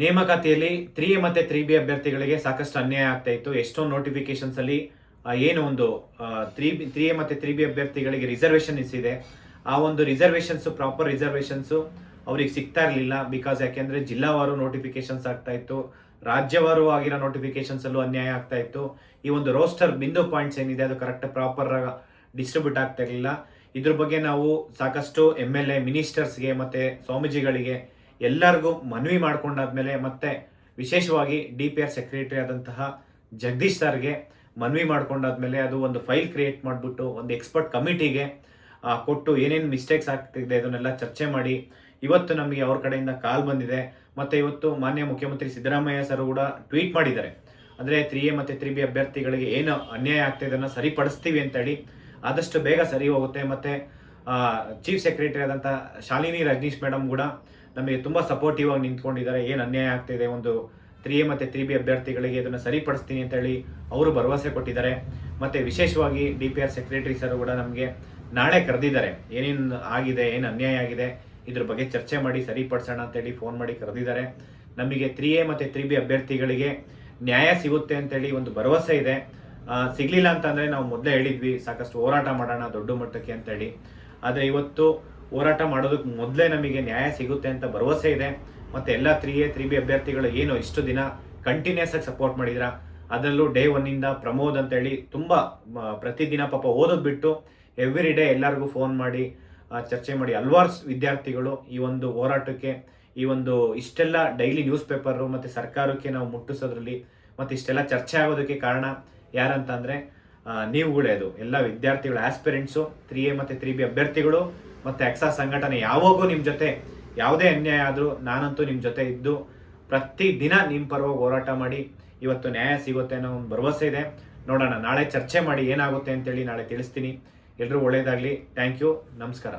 ನೇಮಕಾತಿಯಲ್ಲಿ three A ಮತ್ತೆ three B ಅಭ್ಯರ್ಥಿಗಳಿಗೆ ಸಾಕಷ್ಟು ಅನ್ಯಾಯ ಆಗ್ತಾ ಇತ್ತು. ನೋಟಿಫಿಕೇಶನ್ಸ್ ಅಲ್ಲಿ ಏನು ಒಂದು ತ್ರೀ ಬಿ, ತ್ರೀ ಎ ಮತ್ತೆ ತ್ರೀ ಬಿ ಅಭ್ಯರ್ಥಿಗಳಿಗೆ ರಿಸರ್ವೇಶನ್ ಇದೆ ಆ ಒಂದು ರಿಸರ್ವೇಶನ್ಸ್ ಪ್ರಾಪರ್ ರಿಸರ್ವೇಶನ್ಸ್ ಅವ್ರಿಗೆ ಸಿಗ್ತಾ ಇರಲಿಲ್ಲ ಬಿಕಾಸ್ ಯಾಕೆಂದ್ರೆ ಜಿಲ್ಲಾವಾರು ನೋಟಿಫಿಕೇಶನ್ಸ್ ಆಗ್ತಾ ಇತ್ತು. ರಾಜ್ಯವಾರು ಆಗಿರೋ ನೋಟಿಫಿಕೇಶನ್ಸ್ ಅಲ್ಲೂ ಅನ್ಯಾಯ ಆಗ್ತಾ ಇತ್ತು. ಈ ಒಂದು ರೋಸ್ಟರ್ ಬಿಂದು ಪಾಯಿಂಟ್ಸ್ ಏನಿದೆ, ಅದು ಕರೆಕ್ಟ್ ಪ್ರಾಪರ್ ಡಿಸ್ಟ್ರಿಬ್ಯೂಟ್ ಆಗ್ತಾ ಇರಲಿಲ್ಲ. ಇದ್ರ ಬಗ್ಗೆ ನಾವು ಸಾಕಷ್ಟು ಎಂ ಎಲ್ ಎ ಮಿನಿಸ್ಟರ್ಸ್ಗೆ ಮತ್ತೆ ಸ್ವಾಮೀಜಿಗಳಿಗೆ ಎಲ್ಲರಿಗೂ ಮನವಿ ಮಾಡ್ಕೊಂಡಾದ್ಮೇಲೆ ಮತ್ತೆ ವಿಶೇಷವಾಗಿ ಡಿ ಪಿ ಆರ್ ಸೆಕ್ರೆಟರಿ ಆದಂತಹ ಜಗದೀಶ್ ಸರ್ಗೆ ಮನವಿ ಮಾಡ್ಕೊಂಡಾದ್ಮೇಲೆ ಅದು ಒಂದು ಫೈಲ್ ಕ್ರಿಯೇಟ್ ಮಾಡಿಬಿಟ್ಟು ಒಂದು ಎಕ್ಸ್ಪರ್ಟ್ ಕಮಿಟಿಗೆ ಕೊಟ್ಟು ಏನೇನು ಮಿಸ್ಟೇಕ್ಸ್ ಆಗ್ತಿದೆ ಅದನ್ನೆಲ್ಲ ಚರ್ಚೆ ಮಾಡಿ. ಇವತ್ತು ನಮಗೆ ಅವ್ರ ಕಡೆಯಿಂದ ಕಾಲ್ ಬಂದಿದೆ. ಮತ್ತೆ ಇವತ್ತು ಮಾನ್ಯ ಮುಖ್ಯಮಂತ್ರಿ ಸಿದ್ದರಾಮಯ್ಯ ಸರ್ ಕೂಡ ಟ್ವೀಟ್ ಮಾಡಿದ್ದಾರೆ. ಅಂದ್ರೆ ತ್ರೀ ಎ ಮತ್ತೆ ತ್ರೀ ಬಿ ಅಭ್ಯರ್ಥಿಗಳಿಗೆ ಏನು ಅನ್ಯಾಯ ಆಗ್ತಿದೆ ಅದನ್ನ ಸರಿಪಡಿಸ್ತೀವಿ ಅಂತೇಳಿ ಆದಷ್ಟು ಬೇಗ ಸರಿ ಹೋಗುತ್ತೆ. ಮತ್ತೆ ಚೀಫ್ ಸೆಕ್ರೆಟರಿ ಆದಂಥ ಶಾಲಿನಿ ರಜನೀಶ್ ಮೇಡಮ್ ಕೂಡ ನಮಗೆ ತುಂಬಾ ಸಪೋರ್ಟಿವ್ ಆಗಿ ನಿಂತ್ಕೊಂಡಿದ್ದಾರೆ. ಏನು ಅನ್ಯಾಯ ಆಗ್ತಿದೆ? ಒಂದು ತ್ರೀ ಎ ಮತ್ತೆ ತ್ರೀ ಬಿ ಅಭ್ಯರ್ಥಿಗಳಿಗೆ ಇದನ್ನು ಸರಿಪಡಿಸ್ತೀನಿ ಅಂತ ಹೇಳಿ ಅವರು ಭರವಸೆ ಕೊಟ್ಟಿದ್ದಾರೆ. ಮತ್ತೆ ವಿಶೇಷವಾಗಿ D P R secretary sir ಕೂಡ ನಮಗೆ ನಾಳೆ ಕರೆದಿದ್ದಾರೆ. ಏನೇನು ಆಗಿದೆ, ಏನು ಅನ್ಯಾಯ ಆಗಿದೆ, ಇದ್ರ ಬಗ್ಗೆ ಚರ್ಚೆ ಮಾಡಿ ಸರಿಪಡಿಸೋಣ ಅಂತೇಳಿ ಫೋನ್ ಮಾಡಿ ಕರೆದಿದ್ದಾರೆ. ನಮಗೆ ತ್ರೀ ಎ ಮತ್ತೆ ತ್ರೀ ಬಿ ಅಭ್ಯರ್ಥಿಗಳಿಗೆ ನ್ಯಾಯ ಸಿಗುತ್ತೆ ಅಂತೇಳಿ ಒಂದು ಭರವಸೆ ಇದೆ. ಸಿಗಲಿಲ್ಲ ಅಂತಂದ್ರೆ ನಾವು ಮೊದಲೇ ಹೇಳಿದ್ವಿ, ಸಾಕಷ್ಟು ಹೋರಾಟ ಮಾಡೋಣ ದೊಡ್ಡ ಮಟ್ಟಕ್ಕೆ ಅಂತೇಳಿ ಆದರೆ ಇವತ್ತು ಹೋರಾಟ ಮಾಡೋದಕ್ಕೆ ಮೊದಲೇ ನಮಗೆ ನ್ಯಾಯ ಸಿಗುತ್ತೆ ಅಂತ ಭರವಸೆ ಇದೆ. ಮತ್ತೆ ಎಲ್ಲ ತ್ರೀ ಎ ತ್ರೀ ಬಿ ಅಭ್ಯರ್ಥಿಗಳು ಏನು ಇಷ್ಟು ದಿನ ಕಂಟಿನ್ಯೂಸ್ ಆಗಿ ಸಪೋರ್ಟ್ ಮಾಡಿದ್ರ? ಅದರಲ್ಲೂ ಡೇ ಒನ್ನಿಂದ ಪ್ರಮೋದ್ ಅಂತೇಳಿ ತುಂಬಾ ಪ್ರತಿದಿನ ಪಾಪ ಓದೋದು ಬಿಟ್ಟು ಎವ್ರಿ ಡೇ ಎಲ್ಲರಿಗೂ ಫೋನ್ ಮಾಡಿ ಚರ್ಚೆ ಮಾಡಿ ಹಲ್ವಾರು ವಿದ್ಯಾರ್ಥಿಗಳು ಈ ಒಂದು ಹೋರಾಟಕ್ಕೆ ಈ ಒಂದು ಇಷ್ಟೆಲ್ಲ ಡೈಲಿ ನ್ಯೂಸ್ ಪೇಪರು ಮತ್ತೆ ಸರ್ಕಾರಕ್ಕೆ ನಾವು ಮುಟ್ಟಿಸೋದ್ರಲ್ಲಿ ಮತ್ತೆ ಇಷ್ಟೆಲ್ಲ ಚರ್ಚೆ ಆಗೋದಕ್ಕೆ ಕಾರಣ ಯಾರಂತ ಅಂದ್ರೆ ಆ, ನೀವುಗಳೇ ಅದು ಎಲ್ಲ ವಿದ್ಯಾರ್ಥಿಗಳು ಆಸ್ಪಿರೆಂಟ್ಸು ತ್ರೀ ಎ ಮತ್ತೆ ತ್ರೀ ಬಿ ಅಭ್ಯರ್ಥಿಗಳು ಮತ್ತೆ ಎಕ್ಸಾ ಸಂಘಟನೆ ಯಾವಾಗೂ ನಿಮ್ಮ ಜೊತೆ, ಯಾವುದೇ ಅನ್ಯಾಯ ಆದರೂ ನಾನಂತೂ ನಿಮ್ಮ ಜೊತೆ ಇದ್ದು ಪ್ರತಿ ದಿನ ನಿಮ್ಮ ಪರವಾಗಿ ಹೋರಾಟ ಮಾಡಿ, ಇವತ್ತು ನ್ಯಾಯ ಸಿಗುತ್ತೆ ಅನ್ನೋ ಒಂದು ಭರವಸೆ ಇದೆ. ನೋಡೋಣ, ನಾಳೆ ಚರ್ಚೆ ಮಾಡಿ ಏನಾಗುತ್ತೆ ಅಂತೇಳಿ ನಾಳೆ ತಿಳಿಸ್ತೀನಿ. ಎಲ್ಲರೂ ಒಳ್ಳೇದಾಗಲಿ. Thank you. ನಮಸ್ಕಾರ.